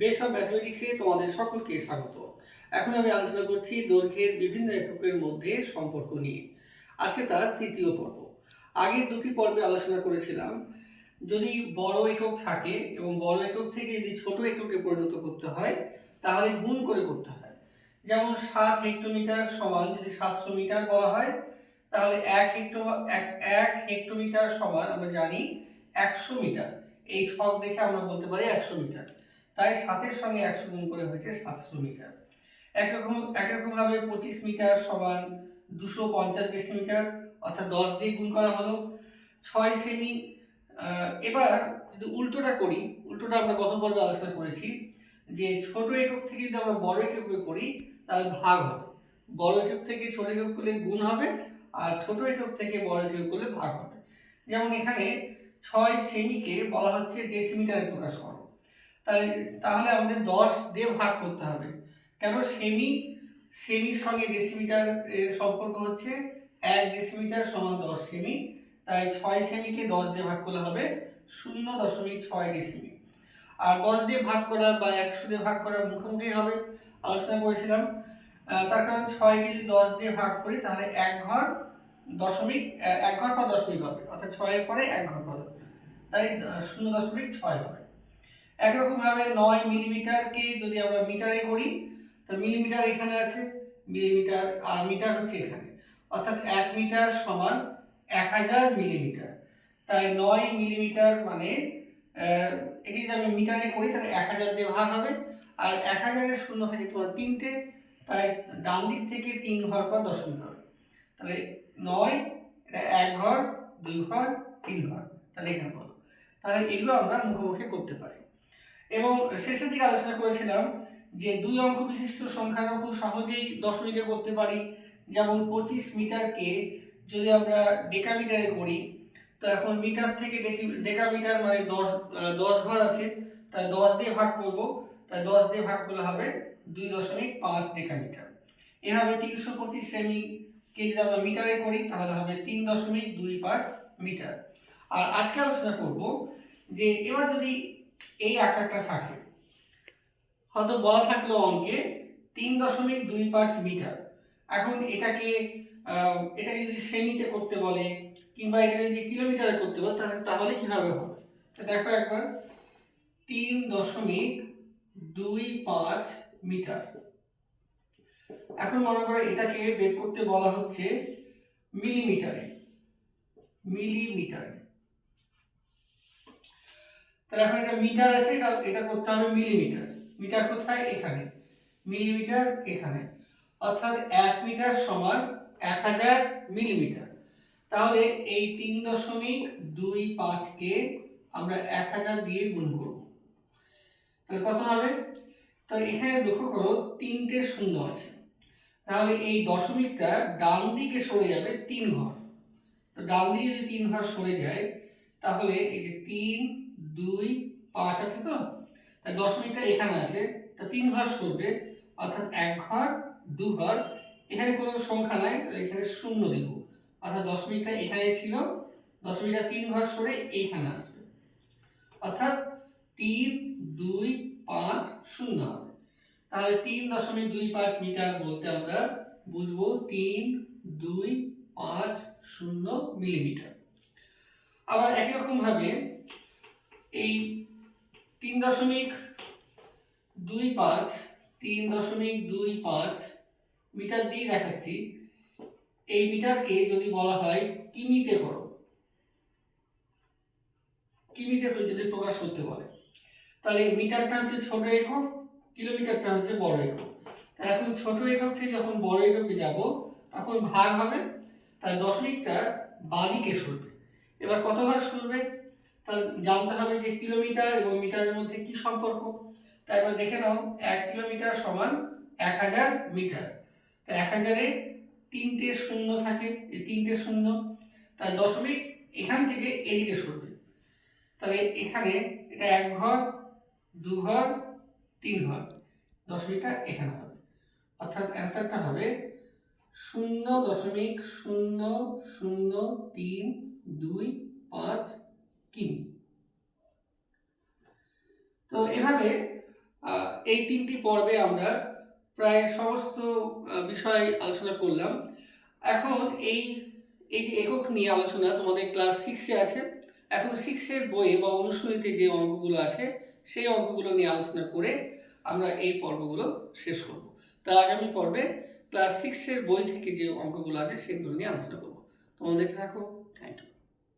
Base of ম্যাথমেটিক্সে তোমাদের সকলকে স্বাগত। এখন আমি আলোচনা করছি দৈর্ঘ্যের বিভিন্ন এককের মধ্যে সম্পর্ক নিয়ে। আজকে তার তৃতীয় পর্ব। আগে দুটি পর্বে আলোচনা করেছিলাম, যদি বড় একক থাকে এবং বড় একক থেকে যদি ছোট এককে পরিণত করতে হয়, তাহলে গুণ করে করতে হয়। যেমন সাত হেক্টোমিটার সমান যদি সাতশো মিটার বলা হয়, তাহলে এক হেক্টো এক হেক্টোমিটার সমান আমরা জানি একশো মিটার। এই ছক দেখে আমরা বলতে পারি একশো মিটার। তাই সাতের সঙ্গে একশো গুণ করে হয়েছে সাতশো মিটার। একরকম একরকমভাবে পঁচিশ মিটার সমান দুশো পঞ্চাশ ডেসিমিটার, অর্থাৎ দশ দিয়ে গুণ করা হলো। ছয় সেমি এবার যদি উল্টোটা করি, উল্টোটা আমরা গত পর্বে আলোচনা করেছি, যে ছোট একক থেকে যদি আমরা বড় এককে করি, তাহলে ভাগ হবে। বড় একক থেকে ছোট একক করলে গুণ হবে, আর ছোট একক থেকে বড় একক করলে ভাগ হবে। যেমন এখানে ছয় সেমিকে বলা হচ্ছে ডেসিমিটারে প্রকাশ করো। তাই তাহলে আমাদের দশ দিয়ে ভাগ করতে হবে। কেন সেমি, সেমির সঙ্গে ডেসিমিটার এর সম্পর্ক হচ্ছে এক ডেসিমিটার সমান দশ সেমি। তাই ছয় সেমিকে দশ দিয়ে ভাগ করলে হবে শূন্য দশমিক ছয় ডেসিমি আর দশ দিয়ে ভাগ করা বা একশো দিয়ে ভাগ করার মুখোমুখি হবে, আলোচনা করেছিলাম। তার কারণ ছয়কে যদি দশ দিয়ে ভাগ করি তাহলে এক ঘর দশমিক এক ঘর পর দশমিক হবে। অর্থাৎ ছয়ের পরে এক ঘর পর তাই শূন্য দশমিক ছয় হবে। একরকম ভাবে নয় মিলিমিটারকে যদি আমরা মিটারে করি তো মিলিমিটার এখানে আছে, মিলিমিটার, আর মিটার হচ্ছে এখানে। অর্থাৎ এক মিটার সমান এক হাজার মিলিমিটার। তাই নয় মিলিমিটার মানে এটি যদি আমি মিটারে করি, তাহলে এক হাজার দিয়ে ভাগ হবে। আর এক হাজারের শূন্য থেকে তোমার তিনটে, তাই ডান দিক থেকে তিন ঘর পর দশমিক হবে। তাহলে নয়, এটা এক ঘর, দুই ঘর, তিন ঘর, তাহলে এখানে বলো। তাহলে এগুলো আমরা মুখোমুখি করতে পারি। এবং শেষের দিকে আলোচনা করেছিলাম যে দুই অঙ্ক বিশিষ্ট সংখ্যাকে খুব সহজেই দশমিকে করতে পারি। যেমন পঁচিশ মিটারকে যদি আমরা ডেকামিটারে করি, তো এখন মিটার থেকে ডেকি- ডেকামিটার মানে দশ দশ ঘর আছে, তাই দশ দিয়ে ভাগ করব। তাই দশ দিয়ে ভাগ করলে হবে দুই দশমিক পাঁচ ডেকামিটার এভাবে তিনশো পঁচিশ সেমিকে যদি আমরা মিটারে করি, তাহলে হবে তিন দশমিক দুই পাঁচ মিটার। আর আজকে আলোচনা করব যে এবার যদি এই আকারটা থাকে। হয়তো বলা থাকল অঙ্কে তিন দশমিক দুই পাঁচ মিটার। এখন এটাকে এটাকে যদি সেমিতে করতে বলে কিংবা এটাকে যদি কিলোমিটারে করতে বলে, তাহলে তাহলে কীভাবে হবে? দেখো একবার। তিন দশমিক দুই পাঁচ মিটার। এখন মনে করো এটাকে বের করতে বলা হচ্ছে মিলিমিটারে। মিলিমিটারে। তাহলে এখন এটা মিটার আছে, এটা এটা করতে হবে মিলিমিটার। মিটার কোথায়? এখানে। মিলিমিটার এখানে। অর্থাৎ এক মিটার সমান এক হাজার মিলিমিটার। তাহলে এই তিন দশমিক দুই পাঁচকে আমরা এক হাজার দিয়ে গুণ করব। তাহলে কত হবে? তাহলে এখানে লক্ষ্য করো, তিনটে শূন্য আছে। তাহলে এই দশমিকটা ডান দিকে সরে যাবে তিন ঘর। তো ডান দিকে যদি তিন ঘর সরে যায়, তাহলে এই যে তিন দুই পাঁচ আছে তো? তাই দশমিকটা এখানে আছে। তা তিন ঘর সরবে, অর্থাৎ এক ঘর, দু ঘর। এখানে কোনো সংখ্যা নাই, তাহলে এখানে শূন্য দিব। অর্থাৎ দশমিকটা এখানে ছিল, দশমিকটা তিন ঘর সরে এইখানে আসবে। অর্থাৎ তিন, দুই, পাঁচ শূন্য হবে। তাহলে তিন দশমিক দুই পাঁচ মিটার বলতে আমরা বুঝব তিন, দুই, পাঁচ শূন্য মিলিমিটার। আবার একই রকম ভাবে এই তিন দশমিক দুই পাঁচ, তিন দশমিক দুই পাঁচ মিটার দিয়ে দেখাচ্ছি। এই মিটারকে যদি বলা হয় কিমিতে করো, কিমিতে যদি প্রকাশ করতে বলে, তাহলে মিটারটা হচ্ছে ছোট একক কিলোমিটারটা হচ্ছে বড় একক। তাহলে এখন ছোট একক থেকে যখন বড় এককে যাব, তখন ভাগ হবে, তাহলে দশমিকটা বাঁদিকে সরবে। এবার কত ঘর সরবে? তাহলে জানতে হবে যে কিলোমিটার এবং মিটারের মধ্যে কি সম্পর্ক। তাই এবার দেখে নাও, এক কিলোমিটার সমান এক হাজার মিটার। তা এক হাজারে তিনটে শূন্য থাকে, এই তিনটে শূন্য। তাই দশমিক এখান থেকে এদিকে সরবে। তাহলে এখানে এটা এক ঘর, দু ঘর, তিন ঘর। দশমিকটা এখানে হবে। অর্থাৎ অ্যান্সারটা হবে শূন্য দশমিক শূন্য শূন্য তিন দুই পাঁচ কিমি তো এভাবে এই তিনটি পর্বে আমরা প্রায় সমস্ত বিষয় আলোচনা করলাম। এখন এই এই যে একক নিয়ে আলোচনা তোমাদের ক্লাস সিক্সে আছে, এখন সিক্সের বইয়ে বা অনুশীলনীতে যে অঙ্কগুলো আছে, সেই অঙ্কগুলো নিয়ে আলোচনা করে আমরা এই পর্বগুলো শেষ করব। তা আগামী পর্বে ক্লাস সিক্সের বই থেকে যে অঙ্কগুলো আছে, সেগুলো নিয়ে আলোচনা করব। তোমাদের দেখতে থাকো। Thank you